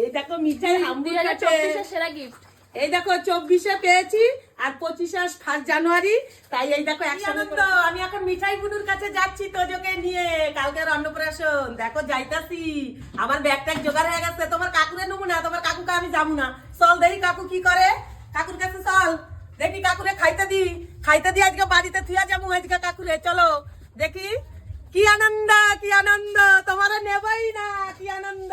এই দেখো মিঠাই সেরা গিফট এই দেখো চব্বিশে পেয়েছি আর পঁচিশে ফার্স্ট জানুয়ারি। তাই এই দেখো আমি এখন মিঠাই বুনুর কাছে যাচ্ছি তোজোকে নিয়ে। কালকের অন্নপ্রাশন। দেখো যাইতাছি। আমার জোগাড় হয়ে গেছে। তোমার কাকুরে নেব না তোমার কাকুকে আমি যাব না। চল দেখি কাকু কি করে। কাকুর কাছে চল। দেখি কাকুরে খাইতে দি। খাইতে দি আজকে বাড়িতে থুয়া যাব আজকে কাকুরে। চলো দেখি। কি আনন্দ কি আনন্দ। তোমার নেবই না কি আনন্দ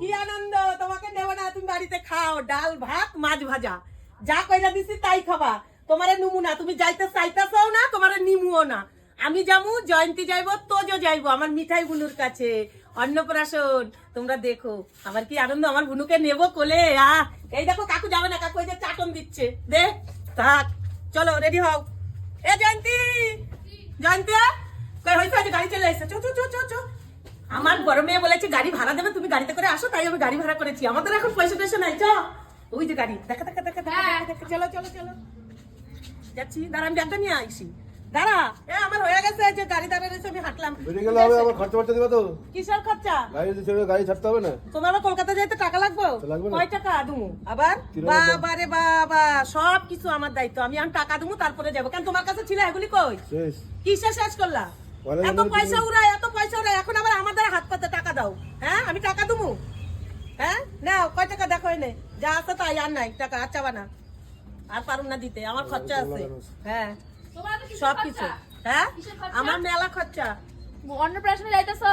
কি আনন্দ তোমাকে নেব না তুমি বাড়িতে খাও ডাল, ভাত, মাছ ভাজা। যা কইরা দিছি তাই খাবা। তোমারে নুমু না, তুমি যাইতে চাইতেছও না, তোমারে নিমুও না। আমি যামু, জয়ন্তী যাইব, তোজো যাইব, আমার মিঠাই বুনুর কাছে। অন্নপ্রাশন, তোমরা দেখো, আমার কি আনন্দ, আমার বুনুকে নেব কোলে? আহ, এই দেখো, কাকু যাবে না, কাকু এই যে চাটন দিচ্ছে। দে, থাক, চলো রেডি হও। এ জয়ন্তী! জয়ন্তী কই হইছে? গাড়ি চলে এসেছে চো চো চো আমার বড় মেয়ে বলেছে গাড়ি ভাড়া দেবে তুমি গাড়িতে করে আসো তাই আমি গাড়ি ভাড়া করেছি। আমাদের এখন পয়সা টয়সা নাই চ ওই যে গাড়ি দেখা দেখা দেখা দেখা চলো চলো চলো। যাচ্ছি দাঁড়া আমি ব্যাগটা নিয়ে আইসি দাঁড়া এ আমার হয়ে গেছে যে গাড়ি দাঁড়া রয়েছে আমি হাঁটলাম। বেরিয়ে গেলে হবে আমার খরচা ফরচা দিবা তো? কিসের খরচা? গাড়ি ছেড়ে গাড়ি ছাড়তে হবে না? তোমার আবার কলকাতা যাইতে টাকা লাগবে? তো কয় টাকা? দুমু। আবার? তিন হাজার বাবা রে বাবা সব কিছু আমার দায়িত্ব। আমি এখন টাকা দুমু তারপরে যাব। কেন তোমার কাছে ছিল এগুলি কই? কিসে শেষ করলা? এত পয়সা উড়ায় এত পয়সা উড়ায় এখন আবার আমাদের হাত পাতে টাকা দাও। হ্যাঁ আমি টাকা দুমু। হ্যাঁ নাও কয় টাকা দেখো এনে। যা আছে তাই আর নাই টাকা আর চাবা না। আর পারুম না দিতে আমার খরচা আছে। হ্যাঁ সব কিছু হ্যাঁ আমার মেলা খরচা। অন্নপ্রাশনে যাইতেছো?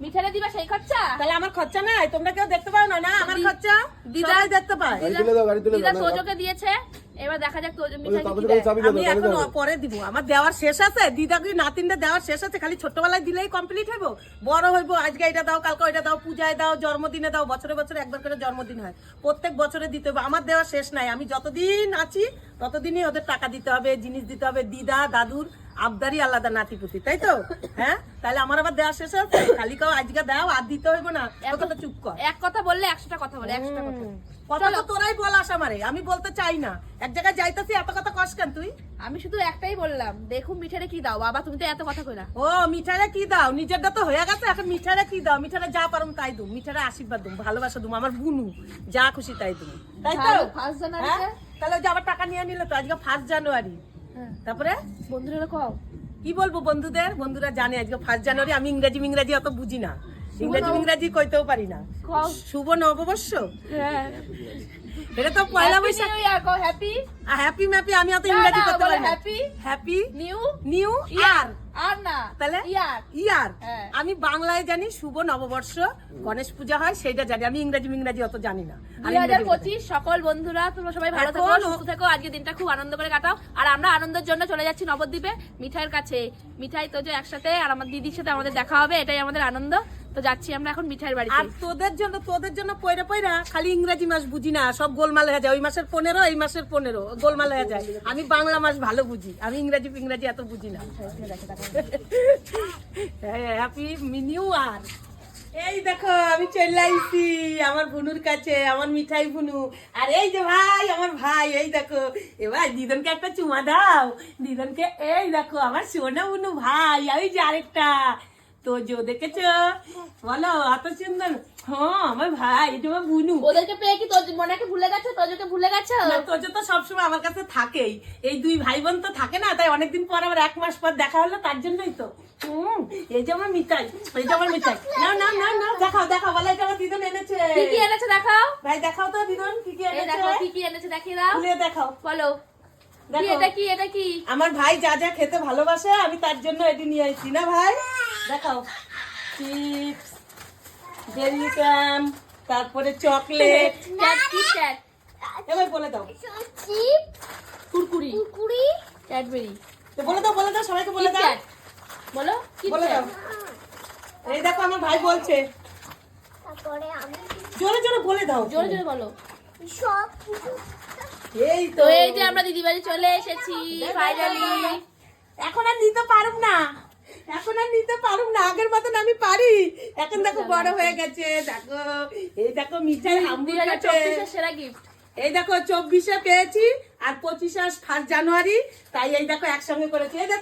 মিঠাইটা দিবা সেই খরচা? তাহলে আমার খরচা নাই? তোমরা কেউ দেখতে পাও না? না আমার খরচা দিদা- সবাই দেখতে পায়। দিদা তোজোকে দিয়েছে। এবার দেখা যাক আমি এখন পরে দিব। আমার দেওয়ার শেষ আছে। দিদাকে নাতিনটা দেওয়ার শেষ আছে। খালি ছোটবেলায় দিলেই কমপ্লিট হইব। বড় হইব আজকে এটা দাও কালকে এটা দাও পূজায় দাও জন্মদিনে দাও বছরে বছরে একবার করে জন্মদিন হয়। প্রত্যেক বছরে দিতে হবে আমার দেওয়ার শেষ নাই। আমি যতদিন আছি ততদিনই ওদের টাকা দিতে হবে জিনিস দিতে হবে। দিদা দাদুর আবদারি আলাদা নাতিপুতি তাই তো? হ্যাঁ? তাহলে আমার আবার দেওয়ার শেষ আছে খালি কাউ আজকে দাও আর দিতে হইব না। কথাটা চুপ কর। এক কথা বললে একশোটা কথা বলে একশোটা কথা। কথা তো তোরাই বল মারে আমি বলতে চাই না। এক জায়গায় যাইতাছি এত কথা কস কেন তুই? আমি শুধু একটাই বললাম দেখুন মিঠাইটা কি দাও। বাবা তুমি তো এত কথা কইলা। ও মিঠাইরা কি দাও? নিজেরটা তো হয়ে গেছে এখন মিঠাইরা কি দাও? মিঠাইরা যা পারুম তাই দুম মিঠাইরা আশীর্বাদ দুম ভালোবাসা দুম আমার বুনু যা খুশি তাই দুম। তাই তো? first জানুয়ারিতে? হ্যাঁ? তাহলে যে আবার টাকা নিয়ে নিল তো আজকে ফার্স্ট জানুয়ারি। তারপরে? বন্ধুরা কও। কি বলব বন্ধুদের? বন্ধুরা জানে আজকে ফার্স্ট জানুয়ারি আমি ইংরাজি ইংরাজি অত বুঝি না। ইংরেজি ইংরেজি কইতেও পারি না। শুভ নববর্ষ? হ্যাঁ। এটা তো পয়লা বৈশাখ। হ্যাপি হ্যাপি ম্যাপি আমি অত ইংরেজি করতে পারি না। হ্যাপি নিউ নিউ ইয়ার আর না তাহলে? ইয়ার ইয়ার হ্যাঁ। আমি বাংলায় জানি শুভ নববর্ষ গণেশ পূজা হয় সেটা জানি। আমি ইংরেজি ইংরেজি অত জানি না। দুই হাজার পঁচিশ সকল বন্ধুরা তোমরা সবাই ভালো থেকো সুস্থ থেকো আজকে দিনটা খুব আনন্দ করে কাটাও। আর আমরা আনন্দের জন্য চলে যাচ্ছি নবদ্বীপে মিঠাইয়ের কাছে। মিঠাই তো যে একসাথে আর আমার দিদির সাথে আমাদের দেখা হবে এটাই আমাদের আনন্দ। তো যাচ্ছি, আমরা এখন মিঠাইয়ের বাড়িতে। আর তোদের জন্য তোদের জন্য পয়রা পয়রা, খালি ইংরেজি মাস বুঝি না, সব গোলমাল হয়ে যায়। ওই মাসের পনেরো, এই মাসের পনেরো, গোলমাল হয়ে যায়। আমি বাংলা মাস ভালো বুঝি, আমি ইংরেজি ইংরেজি এত বুঝি না। হ্যাপি মিনিউ আর। এই দেখো, আমি চলে আইছি, আমার বুনুর কাছে, আমার মিঠাই বুনু আর এই যে ভাই, আমার ভাই, এই দেখো। এবার দিদনকে একটা চুমা দাও। দিদনকে, এই দেখো, আমার সোনা বুনু ভাই ওই যে আরেকটা। তো যে দেখেছ? বলো এত সুন্দর। হ্যাঁ আমার ভাই এটা আমার বুনু। ওদেরকে পেয়ে কি তোর মনেকে ভুলে গেছো? তোজোকে ভুলে গেছো? তোজো তো সবসময় আমার কাছে থাকেই। এই দুই ভাই বোন তো থাকে না তাই অনেকদিন পর আবার এক মাস পর দেখা হলো তার জন্যই তো। হুম এই যে আমার এই যে আমার না না না না দেখাও দেখাও বলে এটা আমার দিদন এনেছে। কি কি এনেছে দেখাও? ভাই দেখাও তো দিদন কি কি এই এনেছে। দেখো কি কি এনেছে দেখিয়ে দাও। খুলে দেখাও। বলো। এটা কি এটা কি? আমার ভাই যা যা খেতে ভালোবাসে আমি তার জন্য এটি নিয়ে আসছি না ভাই? দেখাও। চিপস জেলিকাম তারপরে চকলেট এবার বলে দাও। চিপ কুরকুরি। কুড়ি ক্যাডবেরি তো বলে দাও বলে দাও সবাইকে বলে দাও। বলো বলে দাও। এই দেখো আমার ভাই বলছে। তারপরে আমি জোরে জোরে বলে দাও জোরে জোরে বলো। সব এই তো এই যে আমরা দিদি বাড়ি চলে এসেছি ফাইনালি এখন আর নিতে পারুম না। এখন আর নিতে পারুম না আগের মতন আমি পারি। এখন দেখো বড় হয়ে গেছে দেখো এই দেখো মিঠাই চব্বিশের সেরা গিফট এই দেখো চব্বিশে পেয়েছি আর পঁচিশে ফার্স্ট জানুয়ারি তাই এই দেখো একসঙ্গে করেছি। এই দেখো